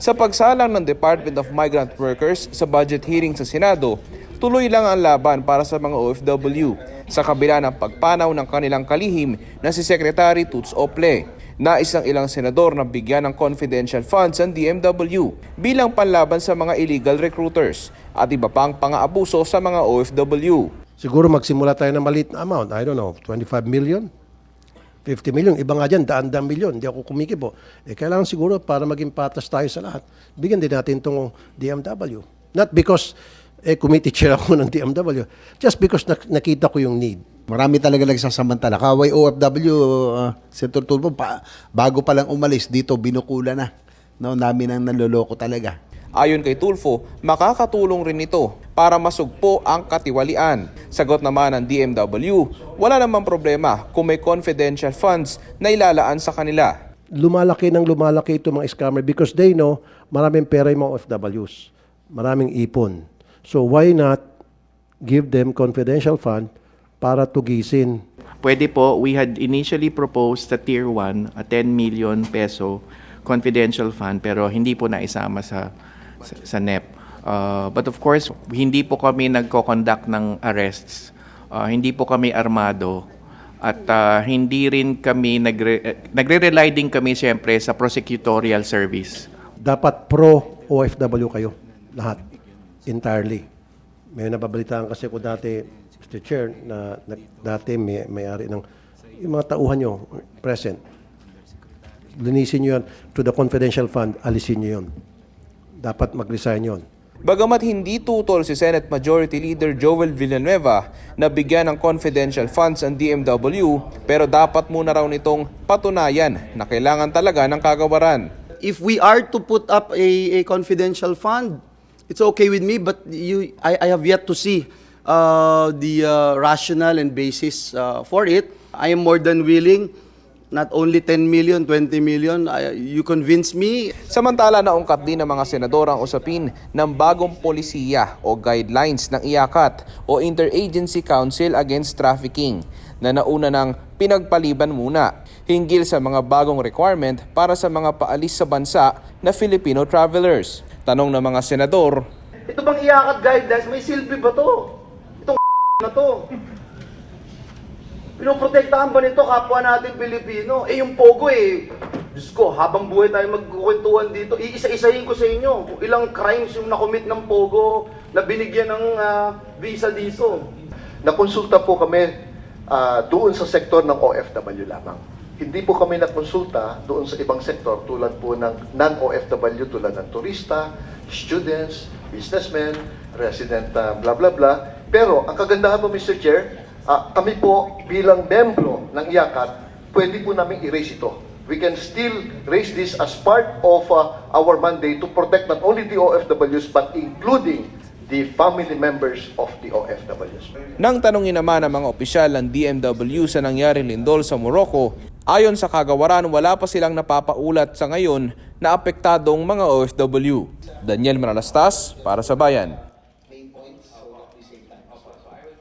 Sa pagsalang ng Department of Migrant Workers sa budget hearing sa Senado, tuloy lang ang laban para sa mga OFW sa kabila ng pagpanaw ng kanilang kalihim na si Secretary Toots Ople. Nais ng ilang senador na bigyan ng confidential funds ang DMW bilang panlaban sa mga illegal recruiters at iba pang pang-aabuso sa mga OFW. Siguro magsimula tayo ng maliit na amount. I don't know, 25 million? 50 million. Iba nga dyan, daan-daan milyon. Hindi ako kumikibo. Eh, kailangan siguro para maging patas tayo sa lahat. Bigyan din natin itong DMW. Not because eh, committee chair ako ng DMW. Just because nak- nakita ko yung need. Marami talaga nagsasamantala. Kaway OFW, uh, Senator Tulfo, pa, bago pa lang umalis dito, binukula na. No, namin ang naloloko talaga. Ayon kay Tulfo, makakatulong rin ito para masugpo ang katiwalian. Sagot naman ng DMW, wala namang problema kung may confidential funds na ilalaan sa kanila. Lumalaki ng lumalaki ito mga scammer because they know maraming pera yung mga OFWs. Maraming ipon. So why not give them confidential fund para tugisin Pwede po, we had initially proposed sa Tier 1 a 10 million peso confidential fund pero hindi po naisama sa sa, sa NEP. Uh, but of course, hindi po kami nagko-conduct ng arrests. Uh, hindi po kami armado at uh, hindi rin kami nagre nagre-rely din kami siyempre sa prosecutorial service. dapat pro OFW kayo lahat entirely. May nababalitaan kasi ko dati Mr. Chair na, na dati may may-ari ng yung mga tauhan nyo present. Linisin nyo yan to the confidential fund, alisin nyo yun. Dapat mag-resign yun. Bagamat hindi tutol si Senate Majority Leader Joel Villanueva na bigyan ng confidential funds ang DMW, pero dapat muna raw nitong patunayan na kailangan talaga ng kagawaran. if we are to put up a, a confidential fund, it's okay with me, but you, I, I have yet to see uh, the uh, rationale and basis uh, for it. I am more than willing, not only 10 million, 20 million, I, you convince me, Samantala naungkat din ng mga senador ang usapin ng bagong polisiya o guidelines ng IACAT o Interagency Council Against Trafficking na nauna ng pinagpaliban muna hinggil sa mga bagong requirement para sa mga paalis sa bansa na Filipino travelers. Tanong ng mga senador, Ito bang iyakat guidelines? May silbi ba to? Itong na to. Pinoprotektahan ba nito kapwa natin Pilipino? Eh yung Pogo eh, Diyos ko, habang buhay tayo magkukwentuhan dito, iisa-isahin ko sa inyo kung ilang crimes yung nakomit ng Pogo na binigyan ng ah, visa dito. Nakonsulta po kami ah, doon sa sektor ng OFW lamang. Hindi po kami nakonsulta doon sa ibang sektor tulad po ng non-OFW tulad ng turista, students, businessmen, resident ah, blah blah blah. Pero ang kagandahan po Mr. Chair, ah, kami po bilang membro ng IACAT, pwede po namin erase ito. We can still raise this as part of ah, our mandate to protect not only the OFWs but including the family members of the OFWs. Nang tanungin naman ng mga opisyal ng DMW sa nangyaring lindol sa Morocco, ayon sa kagawaran wala pa silang napapaulat sa ngayon na apektadong mga OFW. Daniel Manalastas para sa Bayan.